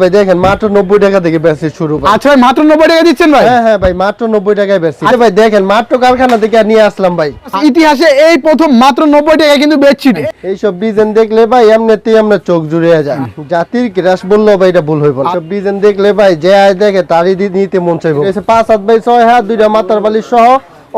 ভাই দেখেন মাত্র নব্বই টাকা থেকে বেশি শুরু আচ্ছা মাত্র নব্বই টাকা দিচ্ছেন ভাই? হ্যাঁ হ্যাঁ ভাই মাত্র নব্বই টাকায় বেশি ভাই দেখেন মাত্র কারখানা থেকে নিয়ে আসলাম ভাই। ইতিহাসে এই প্রথম মাত্র টাকা কিন্তু ডিজাইন দেখলে ভাই এমনিতেই আমরা চোখ জুড়িয়ে যায় জাতির ক্রাশ বললেও ভাই এটা ভুল হইব না। সব ডিজাইন দেখলে ভাই যে আয় দেখে তারই নিতে মন চাইব। পাঁচ হাত ভাই ছয় হাত দুইটা মাথার বালি সহ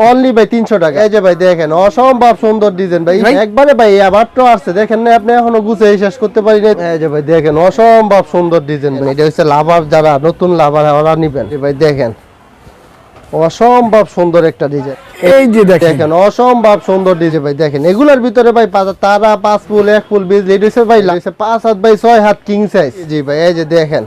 অনলি ভাই তিনশো টাকা। এই যে ভাই দেখেন অসম্ভব সুন্দর ডিজাইন ভাই। একবারে ভাই মাত্র আসছে। দেখেন না আপনি এখনও গুছে শেষ করতে পারি না এই যে ভাই দেখেন অসম্ভব সুন্দর ডিজাইন ভাই। এটা হচ্ছে লাভার যারা নতুন লাভার ওরা নিবেন। ভাই দেখেন। অসম্ভব সুন্দর একটা ডিজাইন এই যে দেখেন। অসম্ভব সুন্দর ডিজে ভাই। দেখেন এগুলার ভিতরে ভাই তারা পাঁচ ফুল এক ফুল বীজ লেট হয়েছে ভাই লাগছে পাঁচ হাত ভাই ছয় হাত কিং সাইজ জি ভাই এই যে দেখেন।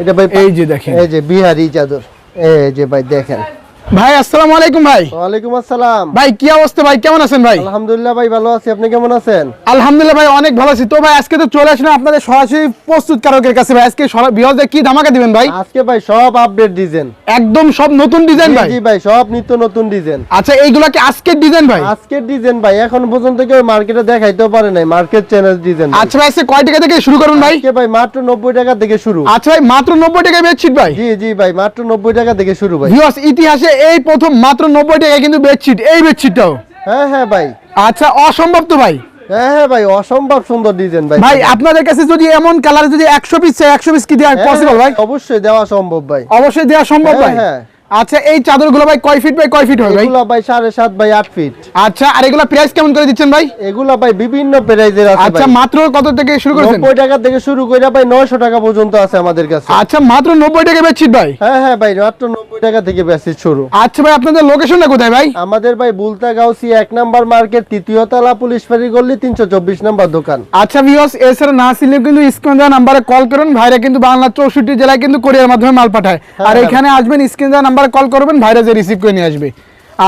এটা ভাই এই যে দেখেন। এই যে বিহারি চাদর এই যে ভাই দেখেন। ভাই আসসালামু আলাইকুম ভাই। ওয়ালাইকুম আসসালাম। ভাই কি অবস্থা ভাই? কেমন আছেন ভাই? আলহামদুলিল্লাহ ভাই ভালো আছি। আপনি কেমন আছেন? আলহামদুলিল্লাহ ভাই অনেক ভালো আছি। তো ভাই আজকে তো চলে আসলাম আপনাদের সরাসরি প্রস্তুতকারকের কাছে ভাই। আজকে বিহজে কি ধামাকা দিবেন ভাই? আজকে ভাই সব আপডেট ডিজাইন একদম সব নতুন ডিজাইন ভাই? জি ভাই সব নিত্য নতুন ডিজাইন আচ্ছা এইগুলা কি আজকের ডিজাইন ভাই? আজকের ডিজাইন ভাই এখন পর্যন্ত কেউ মার্কেটে দেখাইতেও পারে নাই। মার্কেট চ্যানেল ডিজাইন আচ্ছা ভাই আজকে কয় টাকা থেকে শুরু করুন ভাই? আজকে ভাই মাত্র নব্বই টাকা থেকে শুরু। আচ্ছা ভাই মাত্র নব্বই টাকা বেডশিট ভাই? জি জি ভাই মাত্র নব্বই টাকা থেকে শুরু ভাই। ভিউয়ার্স ইতিহাসে এই প্রথম মাত্র নব্বই টাকায় কিন্তু বেডশিট এই বেডশিটটাও হ্যাঁ হ্যাঁ ভাই। আচ্ছা অসম্ভব তো ভাই। হ্যাঁ হ্যাঁ ভাই অসম্ভব সুন্দর ডিজাইন ভাই। ভাই আপনাদের কাছে যদি এমন কালার যদি একশো পিস চাই একশো পিস কি দেওয়া হ্যাঁ, পসিবল ভাই? অবশ্যই দেওয়া সম্ভব ভাই। অবশ্যই দেওয়া সম্ভব হ্যাঁ, ভাই। হ্যাঁ। আচ্ছা এই চাদরগুলো ভাই কয় ফিট বাই কয় ফিট হবে ভাই? এগুলা ভাই সাড়ে সাত বাই আট ফিট আচ্ছা আর এগুলো প্রাইস কেমন করে দিচ্ছেন ভাই? এগুলা ভাই বিভিন্ন প্রাইজের আছে আচ্ছা মাত্র কত থেকে শুরু করেছেন? নব্বই টাকা থেকে শুরু করে ভাই নয়শো টাকা পর্যন্ত আছে আমাদের কাছে। আচ্ছা মাত্র নব্বই টাকা বেডশিট ভাই? হ্যাঁ হ্যাঁ ভাই মাত্র নব্বই টাকা থেকে বেশি শুরু। আচ্ছা ভাই আপনাদের লোকেশনটা কোথায় ভাই? আমাদের ভাই বুলতা গাউসি এক নাম্বার মার্কেট তৃতীয় তলা পুলিশ ফাঁড়ি তিনশো চব্বিশ নাম্বার দোকান। আচ্ছা ভিউয়ার্স এছাড়া না আসলে কিন্তু স্ক্রিন দেওয়া নাম্বারে কল করুন। ভাইরা কিন্তু বাংলা চৌষট্টি জেলায় কিন্তু কোরিয়ার মাধ্যমে মাল পাঠায়। আর হ্যাঁ। এখানে আসবেন স্ক্রিন দেওয়া নাম্বারে কল করবেন ভাইরা যে রিসিভ করে নিয়ে আসবে।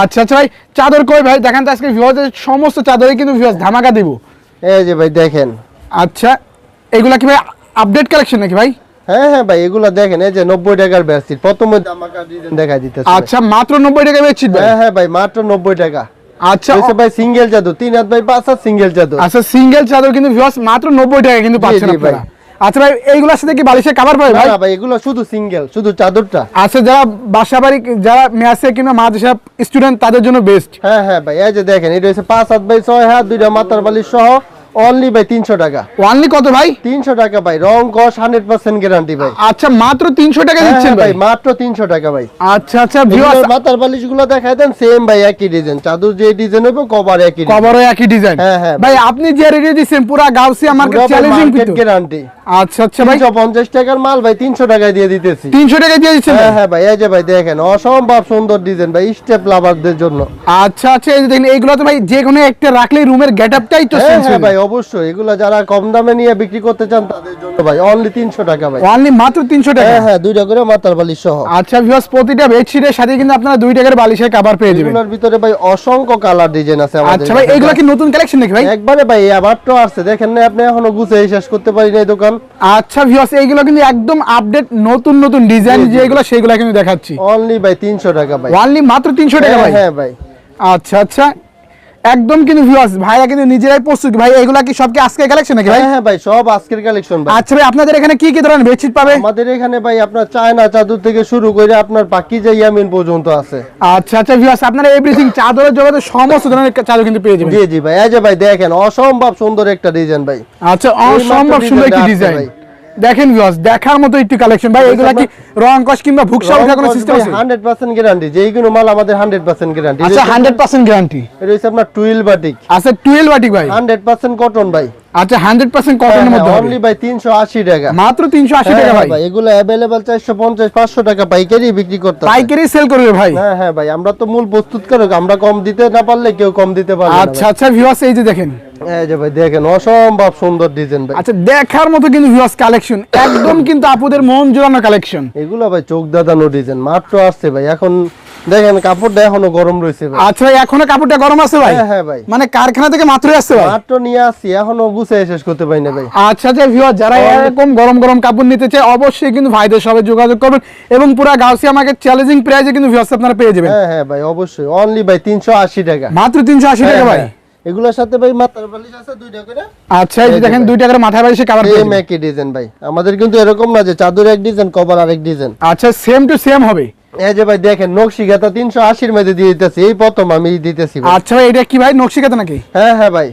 আচ্ছা আচ্ছা ভাই চাদর কই ভাই? দেখেন তো আজকে ভিউয়ার্সের সমস্ত চাদরই কিন্তু ভিউয়ার্স ধামাকা দিব। এই যে ভাই দেখেন। আচ্ছা এগুলা কি ভাই আপডেট কালেকশন নাকি ভাই? হ্যাঁ হ্যাঁ ভাই এগুলা দেখেন এই যে নব্বই টাকার বেশি প্রথমে আমাকে ডিজাইন দেখা দিতেছে। আচ্ছা মাত্র নব্বই টাকা বেচছি ভাই? হ্যাঁ হ্যাঁ ভাই মাত্র নব্বই টাকা। আচ্ছা হয়েছে ভাই সিঙ্গেল চাদর তিন হাত ভাই পাঁচ হাত সিঙ্গেল চাদর। আচ্ছা সিঙ্গেল চাদর কিন্তু ভিউয়ার্স মাত্র নব্বই টাকা কিন্তু পাচ্ছেন ভাই। আপনারা। আচ্ছা ভাই এইগুলোর সাথে কি বালিশের কাভার পাবে ভাই? ভাই এগুলো শুধু সিঙ্গেল শুধু চাদরটা। আচ্ছা যারা বাসা বাড়ি যারা মেয়াসে কিংবা মাদ্রাসা স্টুডেন্ট তাদের জন্য বেস্ট হ্যাঁ হ্যাঁ ভাই এই যে দেখেন এটা হচ্ছে পাঁচ হাত বাই ছয় হাত দুইটা মাথার বালিশ সহ। অনলি ভাই তিনশো টাকা। ওয়ানলি কত ভাই? তিনশো টাকা ভাই। রং কস হান্ড্রেড পার্সেন্ট গ্যারান্টি ভাই। আচ্ছা মাত্র তিনশো টাকা হ্যাঁ, দিচ্ছেন হ্যাঁ ভাই? মাত্র তিনশো টাকা ভাই। আচ্ছা আচ্ছা এগুলোর মাথার বালিশগুলো দেখায় দেন সেম ভাই একই ডিজাইন চাদর যে ডিজাইন হবে কভার একই কভারও একই ডিজাইন হ্যাঁ, হ্যাঁ, ভাই আপনি যে দিচ্ছেন পুরা গাউসিয়া মার্কেট চ্যালেঞ্জিং কিন্তু। guarantee। আচ্ছা আচ্ছা ভাই। 350 টাকার মাল ভাই তিনশো টাকায় দিয়ে দিতেছি। তিনশো টাকা দিয়ে দিচ্ছেন হ্যাঁ হ্যাঁ ভাই এই যে ভাই দেখেন অসম্ভব সুন্দর ডিজাইন ভাই স্টেপ লাভারদের জন্য। আচ্ছা আচ্ছা এই যে দেখেন এইগুলো তো ভাই যে কোনো একটা রাখলে রুমের গেট আপটাই তো হ্যাঁ চেঞ্জ হ্যাঁ ভাই অবশ্যই এগুলা যারা কম দামে নিয়ে বিক্রি করতে চান তাদের জন্য ভাই অনলি তিনশো টাকা ভাই। অনলি মাত্র তিনশো টাকা? হ্যাঁ হ্যাঁ দুইটা করে মাথার বালিশ সহ। আচ্ছা ভিউয়ার্স প্রতিটা বেডশিটের সাথে কিন্তু আপনারা দুই টাকার বালিশের কাভার পেয়ে যাবেন। এগুলোর ভিতরে ভাই অসংখ্য কালার ডিজাইন আছে আমাদের আচ্ছা ভাই কাছে। কি নতুন কালেকশন নাকি ভাই? একবারে ভাই আবার আসছে। দেখেন না আপনি এখনও গুছে শেষ করতে পারি নাই দোকান। আচ্ছা ভিউয়ার্স এইগুলো কিন্তু একদম আপডেট নতুন নতুন ডিজাইন। যেগুলো সেগুলো কিন্তু দেখাচ্ছি। অনলি ভাই তিনশো টাকা ভাই। অনলি মাত্র তিনশো টাকা হ্যাঁ ভাই? হ্যাঁ ভাই। আচ্ছা আচ্ছা। একদম কিন্তু ভিউয়ার্স ভাইরা কিন্তু নিজেরাই প্রস্তুত। ভাই এগুলা কি সব কি আজকে কালেকশন নাকি ভাই? হ্যাঁ হ্যাঁ ভাই সব আজকের কালেকশন ভাই। আচ্ছা ভাই আপনাদের এখানে কি কি ধরনের বেডশিট পাবে? আমাদের এখানে ভাই আপনার চায়না চাদর থেকে শুরু করে আপনার পাকি যে ইয়ামিন পর্যন্ত আছে। আচ্ছা আচ্ছা ভিউয়ার্স আপনারা এভরিথিং চাদরের জগতে সমস্ত ধরনের চাদর কিন্তু পেয়ে যাবেন। জি জি ভাই এই যে ভাই দেখেন অসম্ভব সুন্দর একটা ডিজাইন ভাই। আচ্ছা অসম্ভব সুন্দর একটি আছে ডিজাইন ভাই। দেখেন ভিউয়ার্স দেখার মতো একটি কালেকশন ভাই এগুলা কি রং কস কিংবা ভুকসা ওঠা কোনো সিস্টেম আছে? হান্ড্রেড পার্সেন্ট গ্যারান্টি যেইগুলো মাল আমাদের হান্ড্রেড পার্সেন্ট গ্যারান্টি আচ্ছা হান্ড্রেড পার্সেন্ট গ্যারান্টি এটা হচ্ছে আপনার টুইল বাটিক আচ্ছা টুয়েলভ বাটিক ভাই। হান্ড্রেড পার্সেন্ট কটন ভাই। আচ্ছা হান্ড্রেড পার্সেন্ট কটনের মধ্যে অনলি ভাই তিনশো আশি টাকা। মাত্র তিনশো আশি হ্যাঁ, টাকা হ্যাঁ ভাই। ভাই এগুলো অ্যাভেলেবেল চারশো পঞ্চাশ পাঁচশো টাকা পাইকারি বিক্রি করতে পাইকারি সেল করবে ভাই। হ্যাঁ হ্যাঁ ভাই আমরা তো মূল প্রস্তুত করো আমরা কম দিতে না পারলে কেউ কম দিতে পারবে আচ্ছা আচ্ছা ভিউয়ার্স এই যে দেখেন। ভাই। এই যে ভাই দেখেন অসম্ভব সুন্দর ডিজাইন ভাই। আচ্ছা দেখার মতো কিন্তু ভিউয়ার্স কালেকশন একদম কিন্তু আপুদের মন জোড়ানো কালেকশন এগুলো ভাই চোখ দাদানো ডিজাইন মাত্র আসছে ভাই। এখন দেখেন কাপড়টা এখনও গরম রয়েছে ভাই। আচ্ছা এখনও কাপড়টা গরম আছে ভাই? হ্যাঁ হ্যাঁ ভাই। মানে কারখানা থেকে মাত্রই আসছে ভাই? মাত্র নিয়ে আসছি এখনও গুছে শেষ করতে পারি না ভাই। আচ্ছা আচ্ছা ভিউয়ার যারা এরকম গরম গরম কাপড় নিতে চায় অবশ্যই কিন্তু ভাইদের সবাই যোগাযোগ করবেন এবং পুরো গাউসিয়া মার্কেট চ্যালেঞ্জিং প্রাইসে কিন্তু ভিউয়ার্স আপনারা পেয়ে যাবেন। হ্যাঁ হ্যাঁ ভাই অবশ্যই। অনলি ভাই তিনশো আশি টাকা। মাত্র তিনশো আশি টাকা হ্যাঁ, ভাই? হ্যাঁ। এগুলোর সাথে ভাই মাথার বালিশ আছে দুইটা করে। আচ্ছা এই যে দেখেন ভাই। দুই টাকার মাথা বাড়ি সে কাভার সেম একই ডিজাইন ভাই। আমাদের কিন্তু এরকম না যে চাদর এক ডিজাইন কভার আরেক ডিজাইন আচ্ছা সেম টু সেম হবে। এই যে ভাই দেখেন নকশি গাতা তিনশো আশির মধ্যে দিয়ে দিতেছি। এই প্রথম আমি দিতেছি ভাই। আচ্ছা এটা কি ভাই নকশি কাতা নাকি? হ্যাঁ হ্যাঁ ভাই।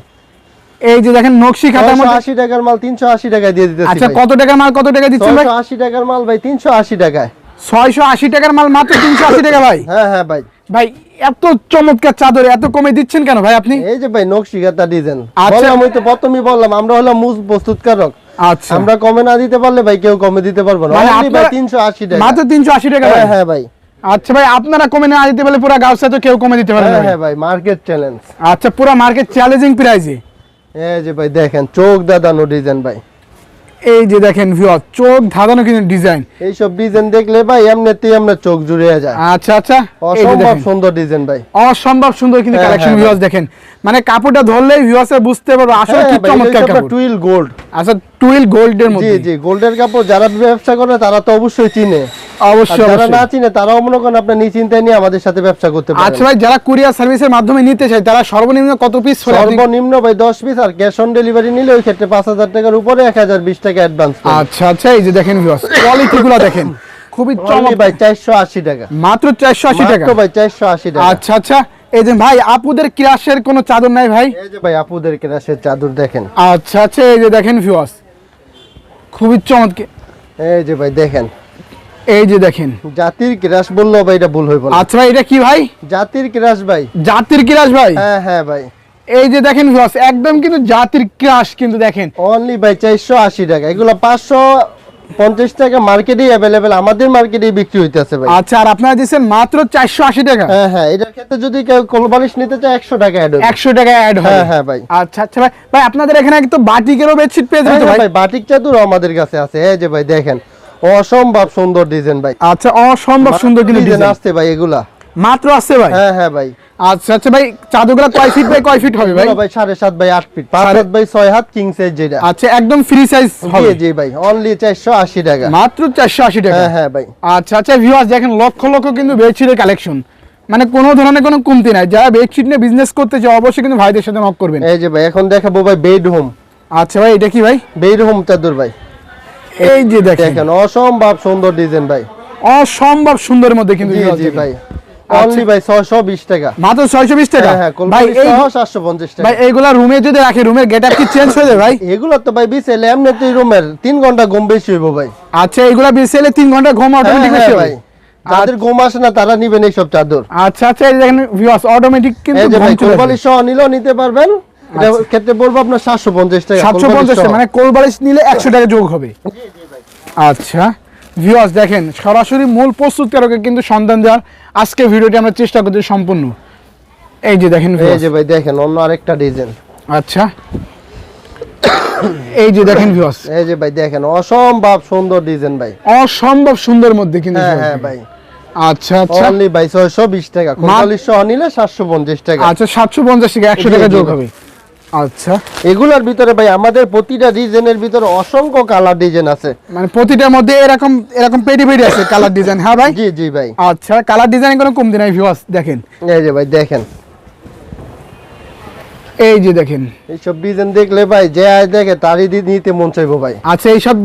এই যে দেখেন নকশি খাতার মধ্যে টাকার মাল তিনশো আশি টাকায় দিয়ে দিতেছি আচ্ছা কত টাকার মাল কত টাকা দিচ্ছেন ভাই? টাকার মাল ভাই তিনশো আশি টাকায়। ছয়শো আশি টাকার মাল মাত্র তিনশো আশি টাকা ভাই। হ্যাঁ হ্যাঁ ভাই। ভাই এত চমৎকার চাদর এত কমে দিচ্ছেন কেন ভাই আপনি? এই যে ভাই নকশি গাতা ডিজাইন আচ্ছা। ওই তো প্রথমেই বললাম আমরা হলাম মুজ প্রস্তুতকারক। আচ্ছা। আমরা কমে না দিতে পারলে ভাই কেউ কমে দিতে পারব না। মানে ভাই আপনারা- তিনশো আশি টাকা। মাত্র তিনশো আশি টাকা ভাই? হ্যাঁ হ্যাঁ ভাই। আচ্ছা ভাই আপনারা কমে না দিতে পারলে পুরো গাউসা তো কেউ কমে দিতে পারে না হ্যাঁ ভাই। হ্যাঁ ভাই মার্কেট চ্যালেঞ্জ আচ্ছা পুরো মার্কেট চ্যালেঞ্জিং প্রাইজে এই যে ভাই দেখেন চোখ দাদানো ডিজাইন ভাই। এই যে দেখেন ভিউয়ার চোখ ধাঁধানো কিন্তু ডিজাইন এইসব ডিজাইন দেখলে ভাই এমনিতেই আমরা চোখ জুড়িয়ে যায়। আচ্ছা আচ্ছা। অসম্ভব সুন্দর ডিজাইন ভাই। অসম্ভব সুন্দর কিন্তু হ্যাঁ, কালেকশন হ্যাঁ, ভিউয়ার্স দেখেন। মানে কাপড়টা ধরলেই ভিউয়ার্সে বুঝতে পারবে আসলে কি চমৎকার কাপড়। টুইল গোল্ড আচ্ছা টুইল গোল্ডের জি মধ্যে। জি গোল্ডের কাপড় যারা ব্যবসা করে তারা তো অবশ্যই চিনে। অবশ্যই যারা না চিনে তারাও মনে করেন আপনার নিশ্চিন্তায় নিয়ে আমাদের সাথে ব্যবসা করতে পারেন। আচ্ছা ভাই যারা কুরিয়ার সার্ভিসের মাধ্যমে নিতে চায় তারা সর্বনিম্ন কত পিস সর্বনিম্ন ভাই দশ পিস আর ক্যাশ অন ডেলিভারি নিলে ওই ক্ষেত্রে পাঁচ হাজার টাকার উপরে এক হাজার বিশ টাকা অ্যাডভান্স আচ্ছা আচ্ছা এই যে দেখেন ভিউয়ার্স কোয়ালিটি দেখেন। খুবই চমৎকার ভাই চারশো আশি টাকা। মাত্র চারশো আশি টাকা? মাত্র ভাই চারশো আশি টাকা। আচ্ছা আচ্ছা এই যে ভাই আপুদের ক্রাশের কোনো চাদর নাই ভাই? এই যে ভাই আপুদের কেরাসের চাদর দেখেন। আচ্ছা আচ্ছা এই যে দেখেন ভিউয়ার্স খুবই চমৎকে এই যে ভাই দেখেন। এই যে দেখেন। জাতির ক্রাস বলল ভাই এটা ভুল হইব বল আচ্ছা ভাই এটা কি ভাই? জাতির ক্রাশ ভাই। জাতির ক্রাশ ভাই? হ্যাঁ হ্যাঁ ভাই। এই যে দেখেন একদম কিন্তু জাতির ক্রাস কিন্তু দেখেন। অনলি ভাই চারশো আশি টাকা। এগুলো পাঁচশো পঞ্চাশ টাকা মার্কেটেই অ্যাভেলেবেল আমাদের মার্কেটেই বিক্রি হইতেছে ভাই। আচ্ছা আর আপনারা দিচ্ছেন মাত্র চারশো আশি টাকা। হ্যাঁ হ্যাঁ এটার ক্ষেত্রে যদি কেউ কোলবালিশ নিতে চায় একশো টাকা অ্যাড হবে। একশো টাকা অ্যাড হয় হ্যাঁ হ্যাঁ ভাই। আচ্ছা আচ্ছা ভাই ভাই আপনাদের এখানে তো বাটিকেরও বেডশিট পেয়ে হ্যাঁ, যাবে হ্যাঁ ভাই? বাটিক চাদর আমাদের কাছে আছে। এই যে ভাই দেখেন অসম্ভব সুন্দর ডিজাইন ভাই। আচ্ছা অসম্ভব সুন্দর কিন্তু ডিজাইন ডিজাইন আসছে ভাই এগুলা। মাত্র আসছে ভাই? হ্যাঁ হ্যাঁ ভাই। আচ্ছা আচ্ছা ভাই চাদরগুলো কয় ফিট বাই কয় ফিট হবে ভাই? ভাই সাড়ে সাত বাই আট ফিট পাঁচ সাড়ে- বাই ছয় হাত কিং সাইজ যেটা। আচ্ছা একদম ফ্রি সাইজ হবে। জি ভাই অনলি চারশো আশি টাকা। মাত্র চারশো আশি টাকা? হ্যাঁ হ্যাঁ ভাই। আচ্ছা আচ্ছা ভিউয়ার্স দেখেন লক্ষ লক্ষ কিন্তু বেডশিটের কালেকশন মানে কোনো ধরনের কোনো কমতি নাই। যারা বেডশিট নিয়ে বিজনেস করতে চায় অবশ্যই কিন্তু ভাইদের সাথে নক করবেন। এই যে ভাই এখন দেখাবো ভাই বেড হোম আচ্ছা ভাই এটা কি ভাই? বেড হোম চাদর ভাই। এই যে দেখেন। অসম্ভব সুন্দর ডিজাইন ভাই। অসম্ভব সুন্দরের মধ্যে কিন্তু জি ভাই। অনলি ভাই ছয়শো বিশ টাকা। মাত্র ছয়শো বিশ টাকা? হ্যাঁ হ্যাঁ ভাই এই সহ সাতশো পঞ্চাশ টাকা। ভাই এইগুলা রুমে যদি রাখে রুমের কি চেঞ্জ হয়ে ভাই? এগুলো তো ভাই এমনিতেই রুমের ঘণ্টা ঘুম বেশি হইব ভাই। আচ্ছা বিসেলে তিন ঘণ্টা ঘুম হ্যাঁ, অটোমেটিক হ্যাঁ, বেশি ভাই ভাই। যাদের ঘুম আসে না তারা নিবেন এইসব চাদর। আচ্ছা আচ্ছা এই দেখেন ভিউয়ার্স অটোমেটিক কিন্তু ঘুম ভাই চলে কোলবালিশ সহ নিলেও নিতে পারবেন। ক্ষেত্রে বলব আপনার সাতশো পঞ্চাশ টাকা সাতশো কোলবালিশ পঞ্চাশ সহ। মানে কোলবালিশ নিলে একশো টাকা যোগ হবে। আচ্ছা। ভিউয়ার্স দেখেন সরাসরি মূল প্রস্তুতকারকের কিন্তু সন্ধান দেওয়ার আজকে ভিডিওটি আমরা চেষ্টা করছি সম্পূর্ণ। এই যে দেখেন এই যে ভাই দেখেন অন্য আরেকটা ডিজাইন। আচ্ছা। এই যে দেখেন ভিউয়ার্স এই যে ভাই দেখেন অসম্ভব সুন্দর ডিজাইন ভাই। অসম্ভব সুন্দর মধ্যে কিন্তু হ্যাঁ হ্যাঁ ভাই। আচ্ছা আচ্ছা। অনলি ভাই ছয়শো বিশ টাকা। কোলবালিশ সহ নিলে সাতশো পঞ্চাশ টাকা। আচ্ছা সাতশো পঞ্চাশ টাকা একশো জি, টাকা যোগ হবে। আচ্ছা। এগুলোর ভিতরে ভাই আমাদের প্রতিটা ডিজাইনের ভিতরে অসংখ্য কালার ডিজাইন আছে। মানে প্রতিটার মধ্যে এরকম এরকম পেটি পেটি আছে কালার ডিজাইন হ্যাঁ ভাই? জি জি ভাই। আচ্ছা কালার ডিজাইন কোনো কমতি নাই ভিউয়ার্স দেখেন। এই যে ভাই দেখেন। এই যে দেখেন। এইসব ডিজাইন দেখলে ভাই যে আয় দেখে তারই দি- নিতে মন চাইব ভাই। আচ্ছা এইসব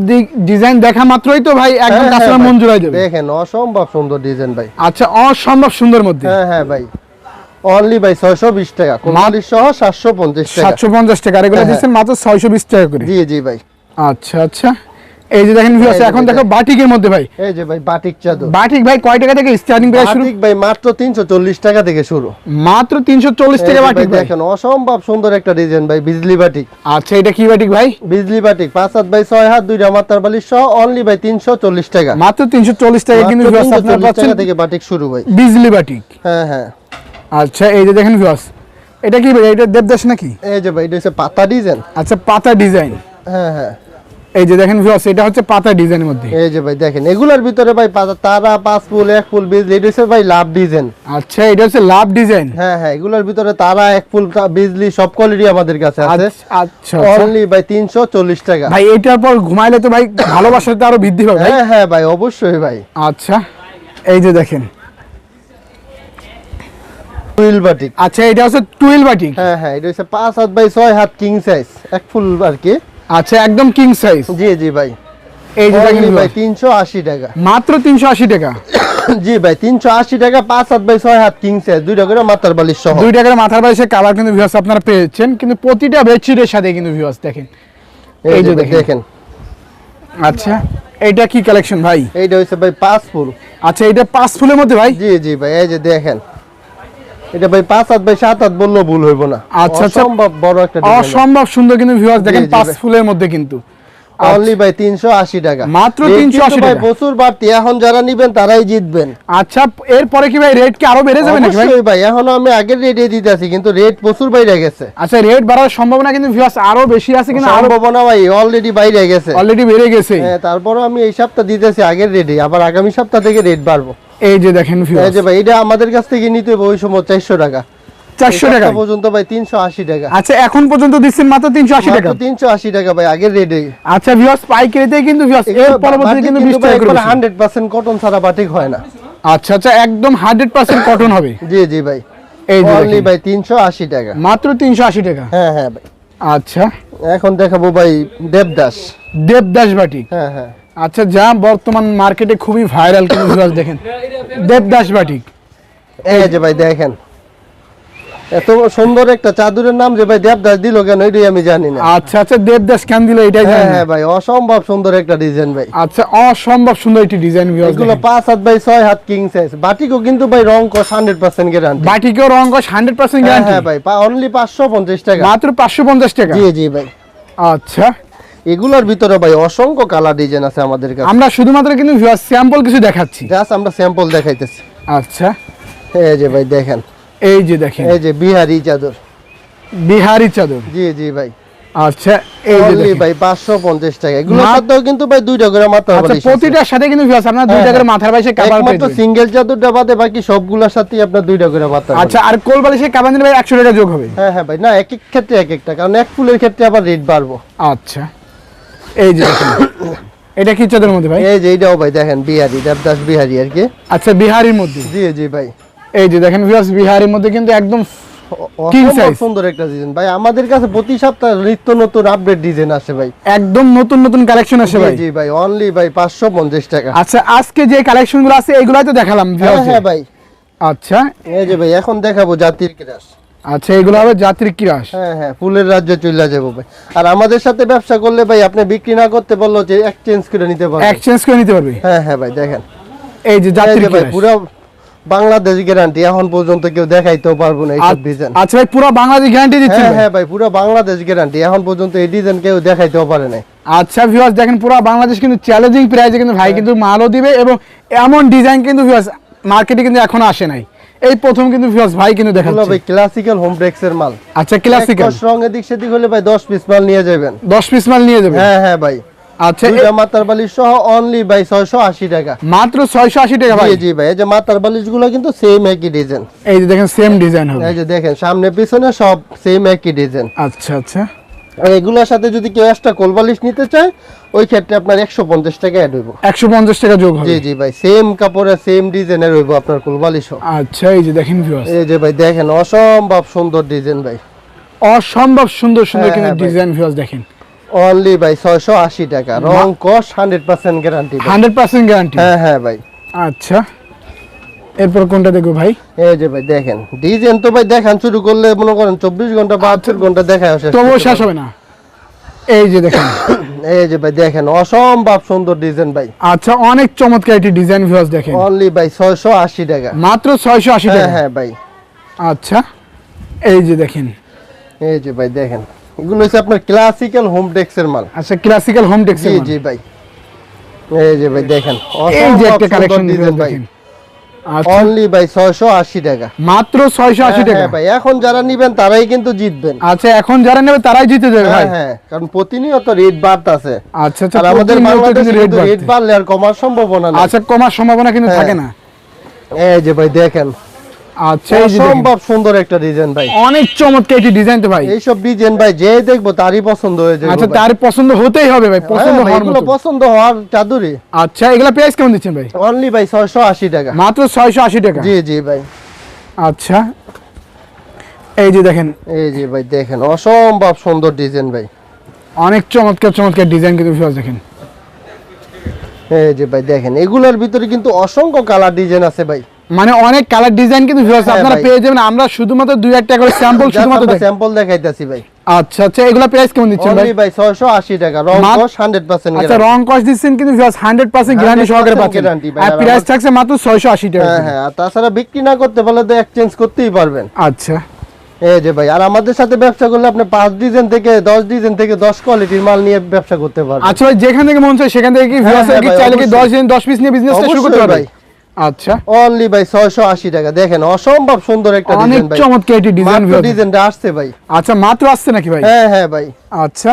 ডিজাইন দেখা মাত্রই তো ভাই একদম কাস্টমার মন জুড়াই দেবে দেখেন অসম্ভব সুন্দর ডিজাইন ভাই। আচ্ছা অসম্ভব সুন্দর মধ্যে। হ্যাঁ হ্যাঁ ভাই। অনলি ভাই ছয়শো বিশ টাকা কোমালিশ সহ সাতশো পঞ্চাশ টাকা। সাতশো পঞ্চাশ টাকা এগুলো হ্যাঁ, দিচ্ছেন মাত্র ছয়শো বিশ টাকা করে। জি জি ভাই। আচ্ছা আচ্ছা। এই যে দেখেন ভিউয়ার্স এখন দেখো বাটিকের মধ্যে ভাই। এই যে ভাই বাটিক চাদর। বাটিক ভাই কয় টাকা থেকে স্টার্টিং প্রাইস শুরু? বাটিক ভাই মাত্র তিনশো চল্লিশ টাকা থেকে শুরু। মাত্র তিনশো চল্লিশ এই টাকা বাটিক দেখেন অসম্ভব সুন্দর একটা ডিজাইন ভাই বিজলি বাটিক। আচ্ছা এটা কি বাটিক ভাই? বিজলি বাটিক পাঁচ হাত বাই ছয় হাত দুইটা মাত্রার বালিশ সহ অনলি ভাই তিনশো চল্লিশ টাকা। মাত্র তিনশো চল্লিশ টাকা কিন্তু মাত্র viewers আপনারা পাচ্ছেন টাকা থেকে বাটিক শুরু ভাই। বিজলি বাটিক। হ্যাঁ হ্যাঁ। আচ্ছা এই যে দেখেন ভিউয়ার্স এটা কি ভাই এটা দেবদাস নাকি? এই যে ভাই এটা হচ্ছে পাতা ডিজাইন। আচ্ছা পাতা ডিজাইন। হ্যাঁ হ্যাঁ। এই যে দেখেন ভিউয়ার্স এটা হচ্ছে পাতা ডিজাইনের মধ্যে। এই যে ভাই দেখেন এগুলার ভিতরে ভাই পাতা তারা পাঁচ ফুল এক ফুল বিজলি এটা হচ্ছে ভাই লাভ ডিজাইন। আচ্ছা এটা হচ্ছে লাভ ডিজাইন। হ্যাঁ হ্যাঁ এগুলোর ভিতরে তারা এক ফুল বিজলি সব কোয়ালিটি আমাদের কাছে আছে। আচ্ছা আচ্ছা অনলি ভাই তিনশো চল্লিশ টাকা। ভাই এটার পর ঘুমাইলে তো ভাই ভালোবাসাটা আরও বৃদ্ধি পাবে হ্যাঁ হ্যাঁ ভাই অবশ্যই ভাই। আচ্ছা এই যে দেখেন। Twill batik. আচ্ছা এটা হচ্ছে টুয়েলভ বাটিক। হ্যাঁ হ্যাঁ এটা হচ্ছে পাঁচ হাত বাই ছয় হাত কিং সাইজ এক ফুল আর কি। আচ্ছা একদম কিং সাইজ জি জি ভাই। এই যে ভাই viewers, তিনশো আশি টাকা। মাত্র তিনশো আশি টাকা। জি ভাই তিনশো আশি টাকা পাঁচ হাত বাই ছয় হাত কিং সাইজ দুইটা করে মাথার বালিশ সহ। দুই টাকার মাথার বালিশের কালার কিন্তু ভিউয়ার্স আপনারা পেয়েছেন কিন্তু প্রতিটা বেডশিটের সাথে কিন্তু ভিউয়ার্স দেখেন। এই যে দেখেন। আচ্ছা এটা কি কালেকশন ভাই? এইটা হচ্ছে ভাই পাঁচ ফুল। আচ্ছা এটা পাঁচ ফুলের মধ্যে ভাই? জি জি ভাই এই যে দেখেন। এটা ভাই পাঁচ হাত বাই সাত হাত বললেও ভুল হইব না। আচ্ছা, আচ্ছা। অসম্ভব বড় একটা অসম্ভব সুন্দর কিন্তু ভিউয়ার্স দেখেন পাঁচ ফুলের মধ্যে কিন্তু। অনলি ভাই তিনশো আশি টাকা। মাত্র 380 কিন্তু ভাই টাকা। প্রচুর বাড়তি। এখন যারা নিবেন তারাই জিতবেন। আচ্ছা এরপরে কি ভাই রেট কি আরও বেড়ে যাবে নাকি ভাই? অবশ্যই ভাই। এখনও আমি আগের রেটে দিতেছি কিন্তু রেট প্রচুর বাইরে গেছে। আচ্ছা রেট বাড়ার সম্ভাবনা কিন্তু ভিউয়ার্স আরও বেশি আছে কিন্তু সম্ভাবনা ভাই অলরেডি বাইরে গেছে। অলরেডি বেড়ে গেছে। হ্যাঁ তারপরও আমি এই সপ্তাহ দিতেছি আগের রেটে আবার আগামী সপ্তাহ থেকে রেট বাড়বো। এই যে দেখেন এই যে ভাই এটা আমাদের কাছ থেকে নিতে হবে ওই সময় চারশো টাকা। চারশো এই টাকা পর্যন্ত ভাই তিনশো আশি টাকা। আচ্ছা এখন পর্যন্ত দিচ্ছেন মাত্র তিনশো আশি টাকা? তিনশো আশি টাকা ভাই আগের রেটে আচ্ছা ভিউয়ার্স পাইকারিতে কিন্তু ভিউয়ার্স এর পরবর্তীতে কিন্তু বিশ টাকা করে বেশি। হান্ড্রেড পার্সেন্ট কটন ছাড়া বাটিক হয় না। আচ্ছা আচ্ছা একদম হান্ড্রেড পার্সেন্ট কটন হবে। জি জি ভাই। এই যে অনলি ভাই তিনশো আশি টাকা। মাত্র তিনশো আশি টাকা? হ্যাঁ হ্যাঁ ভাই। আচ্ছা। এখন দেখাবো ভাই দেবদাস। দেবদাস বাটি হ্যাঁ হ্যাঁ। আচ্ছা যা বর্তমান মার্কেটে খুবই ভাইরাল কিন্তু ভিউয়ার্স দেখেন। দেবদাস বাটিক এই যে ভাই দেখেন এত সুন্দর একটা চাদরের নাম যে ভাই দেবদাস দিল কেন এটাই আমি জানি না। আচ্ছা আচ্ছা দেবদাস কেন দিল এটাই হ্যাঁ হ্যাঁ ভাই অসম্ভব সুন্দর একটা ডিজাইন ভাই। আচ্ছা অসম্ভব সুন্দর একটি ডিজাইন ভিউয়ার্স এগুলো পাঁচ হাত বাই ছয় হাত কিং সাইজ বাটিকও কিন্তু ভাই রং কস হান্ড্রেড পার্সেন্ট গ্যারান্টি বাটিকেও রং কস হান্ড্রেড পার্সেন্ট হ্যাঁ গ্যারান্টি হ্যাঁ ভাই অনলি পাঁচশো পঞ্চাশ টাকা। মাত্র পাঁচশো পঞ্চাশ টাকা। জি জি ভাই। আচ্ছা। এগুলোর ভিতরে ভাই অসংখ্য কালার ডিজাইন আছে আমাদের কাছে। আমরা শুধুমাত্র কিন্তু স্যাম্পল কিছু দেখাচ্ছি। জাস্ট আমরা স্যাম্পল দেখাইতেছি। আচ্ছা। এই যে ভাই দেখেন। এই যে দেখেন। এই যে বিহারি চাদর। বিহারি চাদর। জি জি ভাই। আচ্ছা এই যে দেখেন। ভাই পাঁচশো পঞ্চাশ টাকা। এগুলোর মা- সাথেও কিন্তু ভাই দুইটা করে মাত্রা আচ্ছা প্রতিটার সাথে কিন্তু ভিউয়ার্স আপনার দুই হ্যাঁ, টাকার হ্যাঁ। মাথার বাইসে কাবার পেয়ে যাবেন। সিঙ্গেল চাদরটা বাদে বাকি সবগুলোর সাথেই আপনার দুইটা করে মাত্রা আচ্ছা আর কোল বালিশে দিলে ভাই একশো টাকা যোগ হবে। হ্যাঁ হ্যাঁ ভাই। না এক এক ক্ষেত্রে এক একটা কারণ এক ফুলের ক্ষেত্রে আবার রেট বাড়বো। আচ্ছা। এই যে এটা কি মধ্যে ভাই? এই যে ভাই দেখেন বিহারি দেবদাস বিহারি আর কি। আচ্ছা বিহারির মধ্যে? জি জি ভাই। এই যে দেখেন ভিউয়ার্স বিহারির মধ্যে কিন্তু একদম অ- King সুন্দর একটা ডিজাইন ভাই আমাদের কাছে প্রতি সপ্তাহে নিত্য নতুন আপডেট ডিজাইন আসে ভাই। একদম নতুন নতুন কালেকশন ভাই। জি ভাই অনলি ভাই পাঁচশো পঞ্চাশ টাকা। আচ্ছা আজকে যে কালেকশনগুলো আছে এগুলাই তো দেখালাম হ্যাঁ হ্যাঁ। ভাই। আচ্ছা। এই যে ভাই এখন দেখাবো জাতির ক্রাশ আচ্ছা এগুলো হবে যাত্রী কিরাস হ্যাঁ হ্যাঁ ফুলের রাজ্যে চলে যাব ভাই। আর আমাদের সাথে ব্যবসা করলে ভাই আপনি বিক্রি না করতে বলল যে এক্সচেঞ্জ করে নিতে পারবেন এক্সচেঞ্জ করে নিতে পারবে? হ্যাঁ হ্যাঁ ভাই দেখেন। এই যে যাত্রী ভাই পুরো বাংলাদেশ গ্যারান্টি এখন পর্যন্ত কেউ দেখাইতেও পারব না এইসব ডিজাইন আচ্ছা ভাই পুরো বাংলাদেশ গ্যারান্টি দিচ্ছেন হ্যাঁ হ্যাঁ ভাই পুরো বাংলাদেশ গ্যারান্টি এখন পর্যন্ত এই ডিজাইন কেউ দেখাইতেও পারে নাই। আচ্ছা ভিউয়ার্স দেখেন পুরো বাংলাদেশ কিন্তু চ্যালেঞ্জিং প্রাইসে কিন্তু ভাই কিন্তু মালও দিবে এবং এমন ডিজাইন কিন্তু ভিউয়ার্স মার্কেটে কিন্তু এখনও আসে নাই। এই প্রথম কিন্তু ভিউয়ার্স ভাই কিন্তু দেখাচ্ছে। ভাই ক্লাসিক্যাল হোম ডেক্সের মাল। আচ্ছা ক্লাসিক্যাল রং এদিক সেদিক হলে ভাই দশ পিস মাল নিয়ে যাবেন। 10 পিস মাল নিয়ে যাবে হ্যাঁ হ্যাঁ ভাই। আচ্ছা এ- দুইটা মাতার বালিশ সহ অনলি ভাই ছয়শো আশি টাকা। মাত্র 680 টাকা ভাই? জি ভাই এই যে মাতার বালিশগুলো কিন্তু সেম একই ডিজাইন এই যে দেখেন সেম ডিজাইন হবে। এই যে দেখেন সামনে পিছনে সব সেম একই ডিজাইন আচ্ছা আচ্ছা। আর এগুলোর সাথে যদি কেউ একটা কোল বালিশ নিতে চায় ওই ক্ষেত্রে আপনার একশো পঞ্চাশ টাকা অ্যাড হইব। 150 টাকা যোগ জি জি ভাই সেম কাপড়ে সেম ডিজাইনের হইব আপনার কোল বালিশও। আচ্ছা এই যে দেখেন এই যে ভাই দেখেন অসম্ভব সুন্দর ডিজাইন ভাই। অসম্ভব সুন্দর সুন্দর হ্যাঁ, কিন্তু হ্যাঁ, ডিজাইন ভিউয়ার্স দেখেন। অনলি ভাই ছয়শো আশি টাকা। রং কস হান্ড্রেড পার্সেন্ট গ্যারান্টি 100% গ্যারান্টি হ্যাঁ হ্যাঁ ভাই। আচ্ছা। এরপর কোনটা দেখব ভাই? এই যে ভাই দেখেন। ডিজাইন তো ভাই দেখান শুরু করলে মনে করেন চব্বিশ ঘণ্টা বাহাত্তর ঘণ্টা দেখায় শেষ তবুও শেষ হবে না? এই যে দেখেন। এই যে ভাই দেখেন অসম্ভব সুন্দর ডিজাইন ভাই। আচ্ছা অনেক চমৎকার একটি ডিজাইন ভিউয়ার্স দেখেন। অনলি ভাই ছয়শো আশি টাকা। মাত্র 680 হ্যাঁ টাকা? হ্যাঁ ভাই। আচ্ছা এই যে দেখেন। এই যে ভাই দেখেন। এগুলো হচ্ছে আপনার ক্লাসিক্যাল হোম ডেক্সের মাল। আচ্ছা ক্লাসিক্যাল হোম টেক্স জি জি ভাই। এই যে ভাই দেখেন। এই যে একটা অসম্ভব কালেকশন সুন্দর ডিজাইন ভাই। দেখেন। আচ্ছা অনলি ভাই ছয়শো আশি টাকা। মাত্র 680 হ্যাঁ, টাকা? হ্যাঁ ভাই এখন যারা নিবেন তারাই কিন্তু জিতবেন। আচ্ছা এখন যারা নেবে তারাই জিতে যাবে ভাই? হ্যাঁ হ্যাঁ কারণ প্রতিনিয়ত রেট বাড়তাছে আচ্ছা আচ্ছা আর আমাদের বাংলাদেশে রেট বাড়লে আর কমার সম্ভাবনা নেই। আচ্ছা কমার সম্ভাবনা কিন্তু হ্যাঁ। থাকে না। এই যে ভাই দেখেন। আচ্ছা সুন্দর একটা ডিজাইন ভাই। অনেক চমৎকার একটি ডিজাইন তো ভাই। এইসব ডিজাইন ভাই যে দেখব তারই পছন্দ হয়ে যাবে আচ্ছা তার পছন্দ হতেই হবে ভাই পছন্দ হ্যাঁ হওয়ার মতো। পছন্দ হওয়ার চাদুরি আচ্ছা এগুলা প্রাইস কেমন দিচ্ছেন ভাই? অনলি ভাই ছয়শো আশি টাকা। মাত্র 680 টাকা? জি জি ভাই। আচ্ছা এই যে দেখেন। এই যে ভাই দেখেন অসম্ভব সুন্দর ডিজাইন ভাই। অনেক চমৎকার চমৎকার ডিজাইন কিন্তু দেখেন। এই যে ভাই দেখেন এগুলোর ভিতরে কিন্তু অসংখ্য কালার ডিজাইন আছে ভাই। মানে অনেক কালার ডিজাইন কিন্তু ভিউয়ার্স হ্যাঁ আপনারা পেয়ে যাবেন। আমরা শুধুমাত্র দুই একটা করে স্যাম্পল শুধুমাত্র। স্যাম্পল দেখাইতেছি ভাই। আচ্ছা আচ্ছা এগুলা প্রাইস কেমন দিচ্ছেন ভাই? ভাই 680 টাকা। রং মাত্র- কস 100% আচ্ছা রং কস্ট দিচ্ছেন কিন্তু ভিউয়ার্স 100% গ্যারান্টি সহকারে পাচ্ছেন। আর প্রাইস থাকছে মাত্র 680 টাকা হ্যাঁ হ্যাঁ আর তাছাড়া বিক্রি না করতে পারলে তো এক্সচেঞ্জ করতেই পারবেন। আচ্ছা। এই যে ভাই আর আমাদের সাথে ব্যবসা করলে আপনি পাঁচ ডিজাইন থেকে দশ ডিজাইন থেকে দশ কোয়ালিটির মাল নিয়ে ব্যবসা করতে পারবেন। আচ্ছা ভাই যেখান থেকে মন চায় সেখান থেকে কি ভিউয়ার্স হ্যাঁ কি চাইলে কি। 10 দিন 10 পিস নিয়ে বিজনেসটা শুরু করতে অবশ্যই পারবে? ভাই। আচ্ছা। অনলি ভাই ছয়শো আশি টাকা। দেখেন অসম্ভব সুন্দর একটা ডিজাইন ভাই। চমৎকার একটি ডিজাইন মাত্র ডিজাইনটা আসছে ভাই। আচ্ছা মাত্র আসছে নাকি ভাই? হ্যাঁ হ্যাঁ ভাই। আচ্ছা।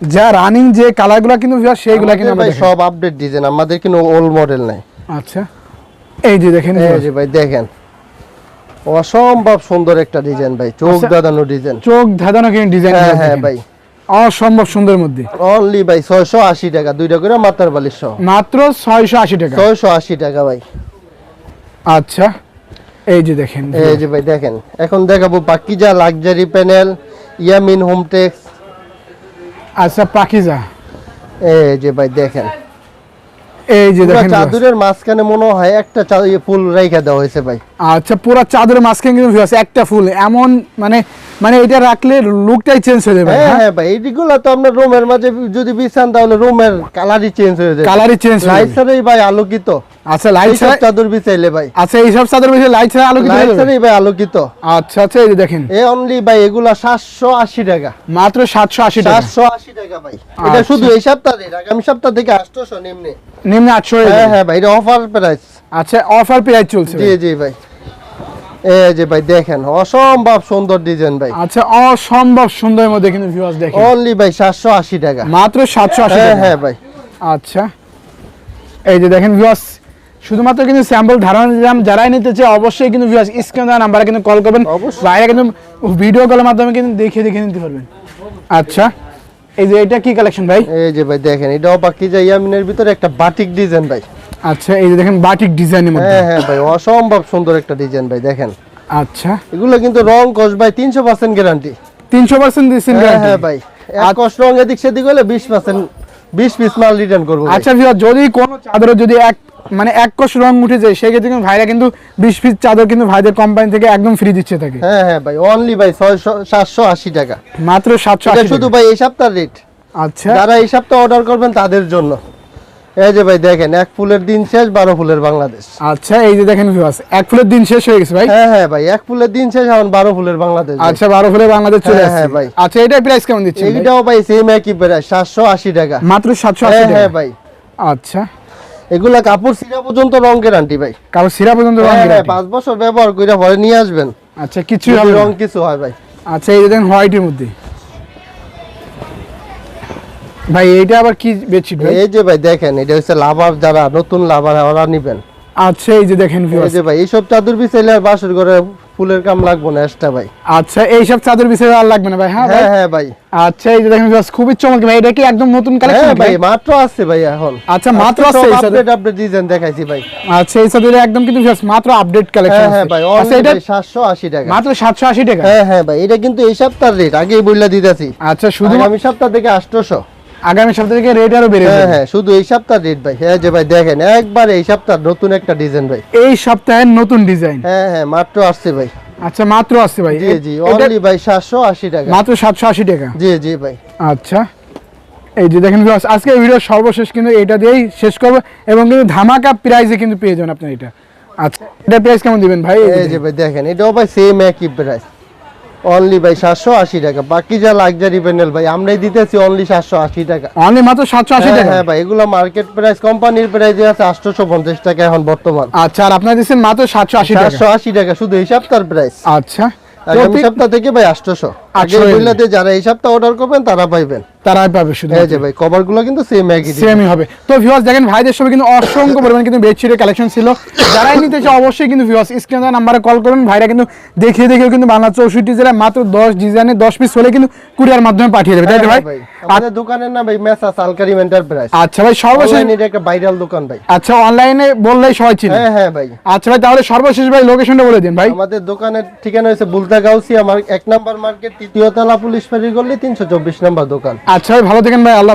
যা রানিং যে কালারগুলো কিন্তু সেইগুলা কিন্তু ভাই সব আপডেট ডিজাইন আমাদের কিন্তু ওল্ড মডেল নাই। আচ্ছা। এই যে দেখেন এই যে ভাই দেখেন। অসম্ভব সুন্দর একটা ডিজাইন ভাই চোখ আচ্ছা। দাদানো ডিজাইন চোখ ধাঁধানো কিন্তু ডিজাইন হ্যাঁ হ্যাঁ ভাই। অসম্ভব সুন্দর মধ্যে। অনলি ভাই ছয়শো আশি টাকা দুইটা করে মাতার বালিশ মাত্র ছয়শো আশি টাকা। ছয়শো আশি টাকা ভাই। আচ্ছা এই যে দেখেন এই যে ভাই দেখেন এখন দেখাবো Pakiza luxury panel Yamin Hometex আচ্ছা পাকিজা। এই যে ভাই দেখেন। এই যে দেখেন চাদরের মাঝখানে মনে হয় একটা ইয়ে ফুল রাইখা দেওয়া হয়েছে ভাই। আচ্ছা পুরো চাদরের মাঝখানে কিন্তু viewers একটা ফুল। এমন মানে মানে এটা রাখলে লুকটাই চেঞ্জ হয়ে যাবে হ্যাঁ হ্যাঁ? ভাই এইগুলো তো আপনার রুমের মাঝে যদি বিছান তাহলে রুমের কালারই চেঞ্জ হয়ে যায় কালারই চেঞ্জ হয়ে লাইট যাবে। ছাড়াই ভাই আলোকিত। আচ্ছা লাইট ছাড়া চাদর বিছাইলে ভাই। আচ্ছা এইসব চাদর বেশি লাইট ছাড়া আলো লাইট ছাড়াই ভাই আলোকিত। আচ্ছা আচ্ছা এই দেখেন। এ অনলি ভাই এগুলা সাতশো আশি টাকা। মাত্র সাতশো আশি টাকা। সাতশো আশি টাকা ভাই। এটা আচ্ছা। শুধু এই সপ্তাহে আগামী সপ্তাহ থেকে আটশোশো নিম্নে। নিম্নে আটশো হ্যাঁ হ্যাঁ ভাই এটা অফার প্রাইস আচ্ছা অফার প্রাইস চলছে জি জি ভাই। এই যে ভাই দেখেন অসম্ভব সুন্দর ডিজাইন ভাই। আচ্ছা অসম্ভব সুন্দর মধ্যে কিন্তু ভিউয়ার্স দেখেন। অনলি ভাই সাতশো আশি টাকা। মাত্র সাতশো আশি হ্যাঁ টাকা। হ্যাঁ ভাই। আচ্ছা। এই যে দেখেন ভিউয়ার্স শুধুমাত্র কিন্তু স্যাম্পল ধারণা দিলাম যারাই নিতে চায় অবশ্যই কিন্তু ভিউয়ার্স স্ক্রিন দেওয়া নাম্বারে কিন্তু কল করবেন। বাইরে কিন্তু ভিডিও কলের মাধ্যমে কিন্তু দেখে দেখে নিতে পারবেন। আচ্ছা এই যে এটা কি কালেকশন ভাই? এই যে ভাই দেখেন এটাও বাকি যে ইয়ামিনের ভিতরে একটা বাটিক ডিজাইন ভাই। আচ্ছা এই যে দেখেন বাটিক ডিজাইনের মধ্যে। হ্যাঁ হ্যাঁ ভাই অসম্ভব সুন্দর একটা ডিজাইন ভাই দেখেন। আচ্ছা। এগুলো কিন্তু রং কস ভাই তিনশো পার্সেন্ট গ্যারান্টি তিনশো পার্সেন্ট দিচ্ছেন হ্যাঁ ভাই এক কস রং এদিক সেদিক হলে বিশ পার্সেন্ট বিশ পিস মাল রিটার্ন করব। আচ্ছা ভিউয়ার যদি কোনো চাদর যদি এক মানে এক কোষ রং উঠে যায় সেক্ষেত্রে কিন্তু ভাইরা কিন্তু বিশ পিস চাদর কিন্তু ভাইদের কোম্পানি থেকে একদম ফ্রি দিচ্ছে থাকে হ্যাঁ হ্যাঁ ভাই অনলি ভাই ছয়শো সাতশো আশি টাকা। মাত্র সাতশো শুধু ভাই এই সপ্তাহ রেট আচ্ছা। যারা এই সপ্তাহ অর্ডার করবেন তাদের জন্য। এই যে ভাই দেখেন এক ফুলের দিন শেষ বারো ফুলের বাংলাদেশ। আচ্ছা এই যে দেখেন ভিউয়ার্স এক ফুলের দিন শেষ হয়ে গেছে ভাই? হ্যাঁ হ্যাঁ ভাই এক ফুলের দিন শেষ এখন বারো ফুলের বাংলাদেশ আচ্ছা বারো ফুলে বাংলাদেশ চলে হ্যাঁ, আসছে। হ্যাঁ, ভাই। আচ্ছা এটার প্রাইস কেমন দিচ্ছেন ভাই? এইটাও ভাই সেম একই প্রায় সাতশো আশি টাকা। মাত্র সাতশো আশি হ্যাঁ হ্যাঁ ভাই। আচ্ছা। এগুলা কাপড় সিরা পর্যন্ত রং গ্যারান্টি ভাই। কারও সিরা পর্যন্ত রং হ্যাঁ, পাঁচ বছর ব্যবহার করে পরে নিয়ে আসবেন। আচ্ছা কিছু রং কিছু হয় ভাই। আচ্ছা এই যে দেখেন হোয়াইটের মধ্যে। ভাই এইটা আবার কি বেডশিট ভাই? এই যে ভাই দেখেন এটা হচ্ছে লাভার যারা নতুন লাভার ওরা নিবেন। আচ্ছা এই যে দেখেন এই যে ভাই এইসব চাদর বিছাইলে আর বাসর করে ফুলের কাম লাগবো না এক্সট্রা ভাই। আচ্ছা এইসব চাদর বিষয়ে আর লাগবে না ভাই হ্যাঁ হ্যাঁ হ্যাঁ ভাই। আচ্ছা এই যে দেখেন viewers, খুবই চমৎকার ভাই এটা কি একদম নতুন কালেকশন হ্যাঁ ভাই মাত্র আসছে ভাই এখন। আচ্ছা মাত্র আসছে এই আপডেট আপডেট ডিজাইন দেখাইছি ভাই। আচ্ছা এই চাদরে একদম কিন্তু viewers, মাত্র আপডেট কালেকশন হ্যাঁ হ্যাঁ ভাই আচ্ছা এটা সাতশো আশি টাকা। মাত্র সাতশো আশি টাকা? হ্যাঁ হ্যাঁ ভাই এটা কিন্তু এই সপ্তাহের রেট আগেই বললা দিতেছি। আচ্ছা শুধু আমি সপ্তাহ থেকে আটশোশো। আগামী সপ্তাহ থেকে রেট আরও বেড়ে হ্যাঁ যাবে। হ্যাঁ শুধু এই সপ্তাহ রেট ভাই। হ্যাঁ যে ভাই দেখেন একবার এই সপ্তাহ নতুন একটা ডিজাইন ভাই। এই সপ্তাহের নতুন ডিজাইন হ্যাঁ হ্যাঁ মাত্র আসছে ভাই। আচ্ছা মাত্র আসছে ভাই। জি জি অনলি ভাই সাতশো আশি টাকা। মাত্র সাতশো আশি টাকা? জি জি ভাই। আচ্ছা। এই যে দেখেন আজকে ভিডিও সর্বশেষ কিন্তু এটা দিয়েই শেষ করব এবং কিন্তু ধামাকা প্রাইজে কিন্তু পেয়ে যাবেন আপনার এটা। আচ্ছা এটা প্রাইস কেমন দিবেন ভাই? এই যে ভাই দেখেন এটাও ভাই সেম একই প্রাইস অনলি ভাই সাতশো আশি টাকা। বাকি যা লাক্সারি প্যানেল ভাই আমরাই দিতেছি অনলি সাতশো আশি টাকা। অনলি মাত্র সাতশো আশি হ্যাঁ টাকা? হ্যাঁ ভাই এগুলো মার্কেট প্রাইস কোম্পানির প্রাইস আছে আটশোশো পঞ্চাশ টাকা এখন বর্তমান। আচ্ছা আর আপনার দিচ্ছেন মাত্র সাতশো আশি টাকা? সাতশো আশি টাকা শুধু হিসাব তার প্রাইস আচ্ছা। আগামী সপ্তাহ থেকে ভাই আটশোশো। আগে 800 যারা এই সপ্তাহ অর্ডার করবেন তারা পাইবেন। তারাই পাবে শুধু এই যে ভাই কভারগুলো কিন্তু সেম একই সেমই হবে। তো ভিউয়ার্স দেখেন ভাইদের কিন্তু অসংখ্য পরিমাণ কিন্তু বেডশিটের কালেকশন ছিল। যারাই নিতে চায় অবশ্যই কিন্তু ভিউয়ার্স স্ক্রিনে নাম্বারে কল করুন। ভাইরা কিন্তু দেখিয়ে দেখিয়ে কিন্তু বাংলা চৌষট্টি জেলায় মাত্র দশ ডিজাইনে দশ পিস হলে কিন্তু কুরিয়ার মাধ্যমে পাঠিয়ে দেবে। তাই হ্যাঁ ভাই? আমাদের দোকানের নাম ভাই আলকারিম এন্টারপ্রাইজ আচ্ছা ভাই সর্বশেষ এটা একটা ভাইরাল দোকান ভাই। আচ্ছা অনলাইনে বললেই সবাই চিনে। হ্যাঁ হ্যাঁ ভাই। আচ্ছা ভাই তাহলে সর্বশেষ ভাই লোকেশনটা বলে দিন ভাই। আমাদের দোকানের ঠিকানা হয়েছে বুলতা গাউসি আমার এক নাম্বার মার্কেট তৃতীয় তলা পুলিশ ফাঁড়ি গলি তিনশো চব্বিশ নাম্বার দোকান। আচ্ছা ভালো থাকেন ভাই আল্লাহ।